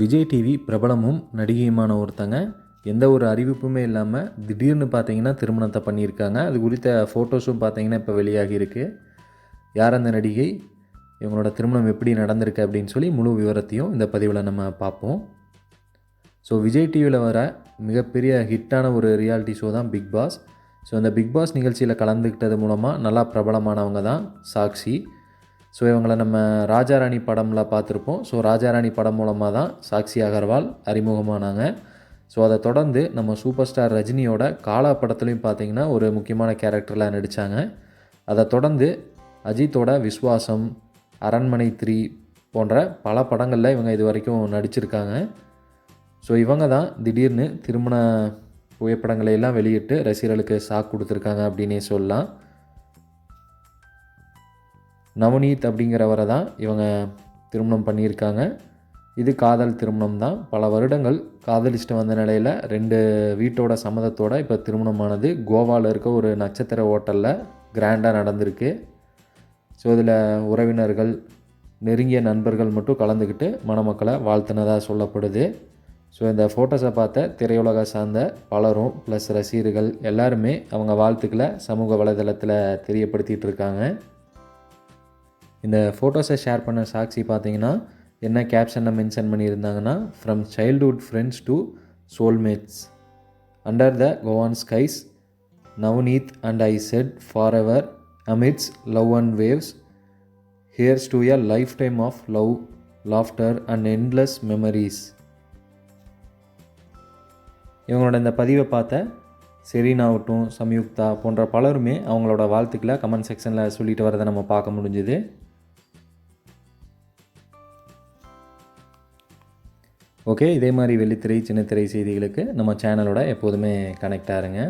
Vijay TV பிரபலமும் நடிகையுமான ஒருத்தங்க. எந்த ஒரு அறிவிப்புமே இல்லாமல் திடீர்னு பார்த்தீங்கன்னா திருமணத்தை பண்ணியிருக்காங்க. அது குறித்த ஃபோட்டோஸும் பார்த்தீங்கன்னா இப்போ வெளியாகி இருக்குது யார் அந்த நடிகை? இவங்களோட திருமணம் எப்படி நடந்திருக்கு அப்படின்னு சொல்லி முழு விவரத்தையும் இந்த பதிவில் நம்ம பார்ப்போம். ஸோ விஜய் டிவியில் வர மிகப்பெரிய ஹிட்டான ஒரு ரியாலிட்டி ஷோ தான் பிக் பாஸ் ஸோ அந்த பிக் பாஸ் நிகழ்ச்சியில் கலந்துக்கிட்டது மூலமாக நல்லா பிரபலமானவங்க தான் சாக்ஷி ஸோ இவங்களை நம்ம ராஜாராணி படமில் பார்த்துருப்போம். ஸோ ராஜாராணி படம் மூலமாக தான் சாக்ஷி அகர்வால் அறிமுகமானாங்க. ஸோ அதை தொடர்ந்து நம்ம சூப்பர் ஸ்டார் ரஜினியோட காலா படத்துலையும் பார்த்தீங்கன்னா ஒரு முக்கியமான கேரக்டரில் நடித்தாங்க அதை தொடர்ந்து அஜித்தோட விஸ்வாசம் அரண்மனை த்ரீ போன்ற பல படங்களில் இவங்க இது வரைக்கும் நடிச்சிருக்காங்க. ஸோ இவங்க தான் திடீர்னு திருமண புகைப்படங்களை எல்லாம் வெளியிட்டு ரசிகர்களுக்கு சாக் கொடுத்துருக்காங்க அப்படின்னே சொல்லலாம். நவநீத் அப்படிங்கிறவரை தான் இவங்க திருமணம் பண்ணியிருக்காங்க. இது காதல் திருமணம் தான். பல வருடங்கள் காதலிச்சுட்டு வந்த நிலையில் ரெண்டு வீட்டோட சம்மதத்தோட இப்போ திருமணமானது. கோவாவில் இருக்க ஒரு நட்சத்திர ஹோட்டலில் கிராண்டாக நடந்திருக்கு. ஸோ இதில் உறவினர்கள் நெருங்கிய நண்பர்கள் மட்டும் கலந்துக்கிட்டு மணமக்களை வாழ்த்தினதாக சொல்லப்படுது. ஸோ இந்த ஃபோட்டோஸை பார்த்த திரையுலக சார்ந்த பலரும் ப்ளஸ் ரசிகர்கள் எல்லாருமே அவங்க வாழ்த்துக்களை சமூக வலைதளத்தில் தெரியப்படுத்திகிட்டு இருக்காங்க. இந்த ஃபோட்டோஸை ஷேர் பண்ண சாக்ஸி பார்த்தீங்கன்னா என்ன கேப்ஷனில் மென்ஷன் பண்ணியிருந்தாங்கன்னா from childhood friends to soulmates under the Goan skies Navneet and I said forever amidst love and waves here's to a lifetime of love laughter and endless memories இவங்களோட இந்த பதிவை பார்த்த செரீனாவட்டும் சம்யுக்தா போன்ற பலருமே அவங்களோட வாழ்த்துக்களை கமெண்ட் செக்ஷனில் சொல்லிட்டு வரதை நம்ம பார்க்க முடிஞ்சுது. ஓகே இதே மாதிரி வெள்ளித்திரை சின்னத்திரை செய்திகளுக்கு நம்ம சேனலோட எப்போதுமே கனெக்ட் ஆகுங்க